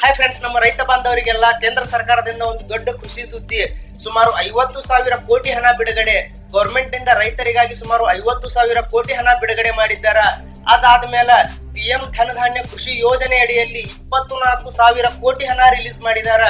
Hi friends ನಮ್ಮ ರೈತ ಬಾಂಧವರಿಗೆಲ್ಲ ಕೇಂದ್ರ ಸರ್ಕಾರದಿಂದ ಒಂದು ದೊಡ್ಡ ಕೃಷಿ ಸುದ್ದಿ. ಸುಮಾರು ಐವತ್ತು ಸಾವಿರ ಕೋಟಿ ಹಣ ಬಿಡುಗಡೆ. ಗೌರ್ಮೆಂಟ್ ಇಂದ ರೈತರಿಗಾಗಿ ಸುಮಾರು ಐವತ್ತು ಸಾವಿರ ಕೋಟಿ ಹಣ ಬಿಡುಗಡೆ ಮಾಡಿದ್ದಾರ. ಅದಾದ್ಮೇಲೆ ಪಿ ಎಂ ಧನಧಾನ್ಯ ಕೃಷಿ ಯೋಜನೆ ಅಡಿಯಲ್ಲಿ ಇಪ್ಪತ್ತು ನಾಲ್ಕು ಸಾವಿರ ಕೋಟಿ ಹಣ ರಿಲೀಸ್ ಮಾಡಿದಾರ.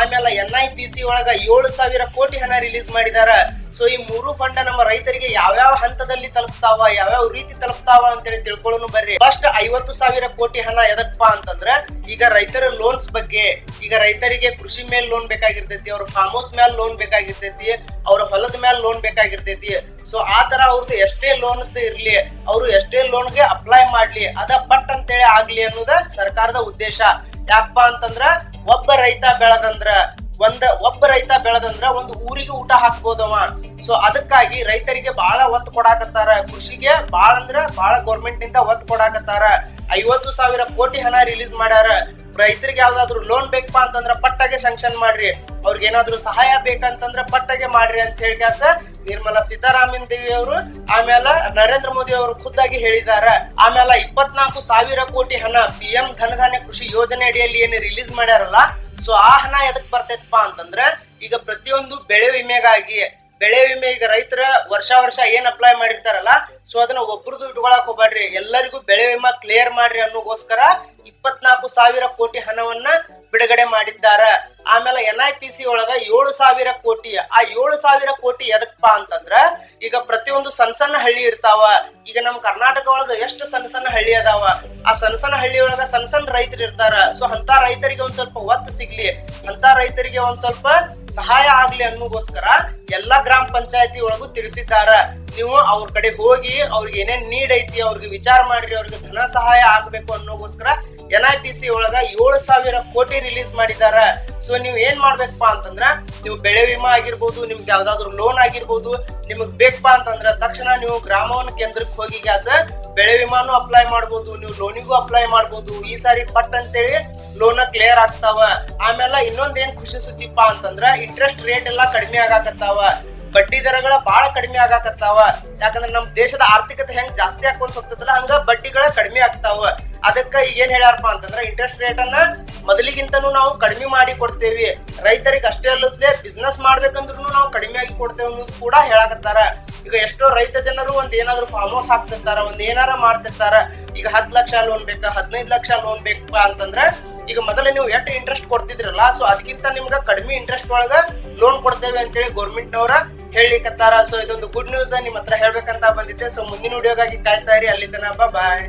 ಆಮೇಲೆ ಎನ್ ಐ ಪಿ ಸಿ ಒಳಗ ಏಳು ಸಾವಿರ ಕೋಟಿ ಹಣ ರಿಲೀಸ್ ಮಾಡಿದಾರ. ಸೊ ಈ ಮೂರು ಫಂಡ ನಮ್ಮ ರೈತರಿಗೆ ಯಾವ್ಯಾವ ಹಂತದಲ್ಲಿ ತಲುಪ್ತಾವ, ಯಾವ್ಯಾವ ರೀತಿ ತಲುಪ್ತಾವ ಅಂತೇಳಿ ತಿಳ್ಕೊಳ್ಳೋನು ಬರ್ರಿ. ಫಸ್ಟ್ ಐವತ್ತು ಸಾವಿರ ಕೋಟಿ ಹಣ ಎದಕ್ಪಾ ಅಂತಂದ್ರ, ಈಗ ರೈತರ ಲೋನ್ಸ್ ಬಗ್ಗೆ, ಈಗ ರೈತರಿಗೆ ಕೃಷಿ ಮೇಲೆ ಲೋನ್ ಬೇಕಾಗಿರ್ತೈತಿ, ಅವ್ರ ಫಾರ್ಮ್ ಹೌಸ್ ಮೇಲೆ ಲೋನ್ ಬೇಕಾಗಿರ್ತೈತಿ, ಅವ್ರ ಹೊಲದ ಮೇಲೆ ಲೋನ್ ಬೇಕಾಗಿರ್ತೈತಿ. ಸೊ ಆ ತರ ಅವ್ರದ್ದು ಎಷ್ಟೇ ಲೋನ್ ಇರ್ಲಿ, ಅವರು ಎಷ್ಟೇ ಲೋನ್ಗೆ ಅಪ್ಲೈ ಮಾಡ್ಲಿ, ಅದ ಪಟ್ ಅಂತೇಳಿ ಆಗ್ಲಿ ಅನ್ನೋದ ಸರ್ಕಾರದ ಉದ್ದೇಶ. ಯಾಕಪ್ಪ ಅಂತಂದ್ರ ಒಬ್ಬ ರೈತ ಬೆಳೆದಂದ್ರ ಒಂದ, ಒಬ್ಬ ರೈತ ಬೆಳೆದಂದ್ರ ಒಂದು ಊರಿಗೆ ಊಟ ಹಾಕ್ಬೋದವ ಸೊ ಅದಕ್ಕಾಗಿ ರೈತರಿಗೆ ಬಹಳ ಒತ್ತು ಕೊಡಾಕತ್ತಾರ. ಕೃಷಿಗೆ ಬಾಳ ಅಂದ್ರ ಬಹಳ ಗೌರ್ಮೆಂಟ್ನಿಂದ ಒತ್ತು ಕೊಡಾಕತ್ತಾರ. ಐವತ್ತು ಸಾವಿರ ಕೋಟಿ ಹಣ ರಿಲೀಸ್ ಮಾಡ್ಯಾರ. ರೈತರಿಗೆ ಯಾವ್ದಾದ್ರು ಲೋನ್ ಬೇಕಪ್ಪ ಅಂತಂದ್ರ ಪಟ್ಟಾಗೆ ಸಂಕ್ಷನ್ ಮಾಡ್ರಿ. ಅವ್ರಿಗೆ ಏನಾದ್ರು ಸಹಾಯ ಬೇಕಂತಂದ್ರ ಪಟ್ಟಾಗೆ ಮಾಡ್ರಿ ಅಂತ ಹೇಳಿ ಕ್ಯಾಸ ನಿರ್ಮಲಾ ಸೀತಾರಾಮನ್ ದೇವಿ ಅವರು, ಆಮೇಲೆ ನರೇಂದ್ರ ಮೋದಿ ಅವರು ಖುದ್ದಾಗಿ ಹೇಳಿದಾರ ಆಮೇಲೆ ಇಪ್ಪತ್ನಾಲ್ಕು ಸಾವಿರ ಕೋಟಿ ಹಣ ಪಿ ಎಂ ಧನಧಾನ್ಯ ಕೃಷಿ ಯೋಜನೆ ಅಡಿಯಲ್ಲಿ ಏನು ರಿಲೀಸ್ ಮಾಡ್ಯಾರಲ್ಲ ಸೊ ಆ ಹಣ ಎದಕ್ ಬರ್ತೈತಪ್ಪ ಅಂತಂದ್ರ ಈಗ ಪ್ರತಿಯೊಂದು ಬೆಳೆ ವಿಮೆಗಾಗಿ ಬೆಳೆ ವಿಮೆ ಈಗ ರೈತರ ವರ್ಷ ವರ್ಷ ಏನ್ ಅಪ್ಲೈ ಮಾಡಿರ್ತಾರಲ್ಲ ಸೊ ಅದನ್ನ ಒಬ್ರದ್ದು ಇಟ್ಕೊಳಕ್ ಹೋಗ್ಬೇಡ್ರಿ ಎಲ್ಲರಿಗೂ ಬೆಳೆ ವಿಮಾ ಕ್ಲಿಯರ್ ಮಾಡ್ರಿ ಅನ್ನೋಗೋಸ್ಕರ ಇಪ್ಪತ್ನಾಲ್ಕು ಸಾವಿರ ಕೋಟಿ ಹಣವನ್ನ ಬಿಡುಗಡೆ ಮಾಡಿದ್ದಾರ. ಆಮೇಲೆ ಎನ್ ಐ ಪಿ ಸಿ ಒಳಗ ಏಳು ಸಾವಿರ ಕೋಟಿ, ಆ ಏಳು ಸಾವಿರ ಕೋಟಿ ಎದಕ್ಪ ಅಂತಂದ್ರ ಈಗ ಪ್ರತಿಯೊಂದು ಸಣ್ಣ ಸಣ್ಣ ಹಳ್ಳಿ ಇರ್ತಾವ. ಈಗ ನಮ್ ಕರ್ನಾಟಕ ಒಳಗ ಎಷ್ಟು ಸಣ್ಣ ಸಣ್ಣ ಹಳ್ಳಿ ಅದಾವ? ಆ ಸಣ್ಣ ಸಣ್ಣ ಹಳ್ಳಿ ಒಳಗ ಸಣ್ಣ ಸಣ್ಣ ರೈತರು ಇರ್ತಾರ. ಸೊ ಅಂತ ರೈತರಿಗೆ ಒಂದ್ ಸ್ವಲ್ಪ ಒತ್ತು ಸಿಗ್ಲಿ. ಅಂತ ರೈತರಿಗೆ ಒಂದ್ ಸ್ವಲ್ಪ ಸಹಾಯ ಆಗ್ಲಿ ಅನ್ನೋಗೋಸ್ಕರ ಎಲ್ಲಾ ಗ್ರಾಮ ಪಂಚಾಯತಿ ಒಳಗೂ ತಿಳಿಸಿದ್ದಾರ. ನೀವು ಅವ್ರ ಕಡೆ ಹೋಗಿ ಅವ್ರಿಗೆ ಏನೇನ್ ನೀಡ್ ಐತಿ, ಅವ್ರಿಗೆ ವಿಚಾರ ಮಾಡ್ರಿ, ಅವ್ರಿಗೆ ಧನ ಸಹಾಯ ಆಗ್ಬೇಕು ಅನ್ನೋಗೋಸ್ಕರ ಎನ್ ಐ ಪಿ ಸಿ ಒಳಗ ಏಳು ಸಾವಿರ ಕೋಟಿ ರಿಲೀಸ್ ಮಾಡಿದಾರ ಸೊ ನೀವು ಏನ್ ಮಾಡ್ಬೇಕಪ್ಪ ಅಂತಂದ್ರ, ನೀವು ಬೆಳೆ ವಿಮಾ ಆಗಿರ್ಬೋದು, ನಿಮ್ಗೆ ಯಾವ್ದಾದ್ರು ಲೋನ್ ಆಗಿರ್ಬೋದು, ನಿಮಗ್ ಬೇಕಪ್ಪ ಅಂತಂದ್ರ ತಕ್ಷಣ ನೀವು ಗ್ರಾಮವನ್ನು ಕೇಂದ್ರಕ್ಕೆ ಹೋಗಿ ಗ್ಯಾಸ ಬೆಳೆ ವಿಮಾನು ಅಪ್ಲೈ ಮಾಡ್ಬೋದು, ನೀವು ಲೋನಿಗೂ ಅಪ್ಲೈ ಮಾಡ್ಬೋದು. ಈ ಸಾರಿ ಪಟ್ ಅಂತೇಳಿ ಲೋನ್ ಕ್ಲಿಯರ್ ಆಗ್ತಾವ. ಆಮೇಲೆ ಇನ್ನೊಂದ್ ಏನ್ ಖುಷಿ ಸುದ್ದಿಪ್ಪ ಅಂತಂದ್ರ ಇಂಟ್ರೆಸ್ಟ್ ರೇಟ್ ಎಲ್ಲಾ ಕಡಿಮೆ ಆಗಾಕತ್ತಾವ. ಬಡ್ಡಿ ದರಗಳ ಬಹಳ ಕಡಿಮೆ ಆಗಾಕತ್ತಾವ. ಯಾಕಂದ್ರೆ ನಮ್ ದೇಶದ ಆರ್ಥಿಕತೆ ಹೆಂಗ್ ಜಾಸ್ತಿ ಆಕೊಂತ ಹೋಗ್ತದಲ್ಲ, ಹಂಗ ಬಡ್ಡಿಗಳ ಕಡಿಮೆ ಆಗ್ತಾವ. ಅದಕ್ಕ ಏನ್ ಹೇಳ್ಯಾರಪ್ಪ ಅಂತಂದ್ರೆ ಇಂಟ್ರೆಸ್ಟ್ ರೇಟ್ ಅನ್ನ ಮೊದಲಿಗಿಂತನೂ ನಾವು ಕಡಿಮೆ ಮಾಡಿ ಕೊಡ್ತೇವಿ. ರೈತರಿಗೆ ಅಷ್ಟೇ ಅಲ್ಲದೆ ಬಿಸ್ನೆಸ್ ಮಾಡ್ಬೇಕಂದ್ರೂ ನಾವು ಕಡಿಮೆ ಆಗಿ ಕೊಡ್ತೇವೆ ಅನ್ನೋದು ಕೂಡ ಹೇಳಾಕತ್ತಾರ. ಈಗ ಎಷ್ಟೋ ರೈತ ಜನರು ಒಂದ್ ಏನಾದ್ರು ಫಾರ್ಮ್ ಹೌಸ್ ಹಾಕ್ತಿರ್ತಾರ, ಒಂದ್ ಏನಾರ ಮಾಡ್ತಿರ್ತಾರ. ಈಗ ಹತ್ ಲಕ್ಷ ಲೋನ್ ಬೇಕಾ, ಹದಿನೈದು ಲಕ್ಷ ಲೋನ್ ಬೇಕಪ್ಪ ಅಂತಂದ್ರೆ ಈಗ ಮೊದಲೇ ನೀವು ಎಷ್ಟು ಇಂಟ್ರೆಸ್ಟ್ ಕೊಡ್ತಿದ್ರಲ್ಲ ಸೊ ಅದಕ್ಕಿಂತ ನಿಮ್ಗೆ ಕಡಿಮೆ ಇಂಟ್ರೆಸ್ಟ್ ಒಳಗ ಲೋನ್ ಕೊಡ್ತೇವೆ ಅಂತೇಳಿ ಗೌರ್ಮೆಂಟ್ ನವರ ಹೇಳಿಕತ್ತಾರ. ಸೊ ಇದೊಂದು ಗುಡ್ ನ್ಯೂಸ್ ನಿಮ್ಮ ಹತ್ರ ಹೇಳ್ಬೇಕಂತ ಬಂದಿದ್ದೆ. ಸೊ ಮುಂದಿನ ವಿಡಿಯೋಗಾಗಿ ಕಾಯ್ತಾ ಇರಿ. ಅಲ್ಲಿ ಬಾಯ್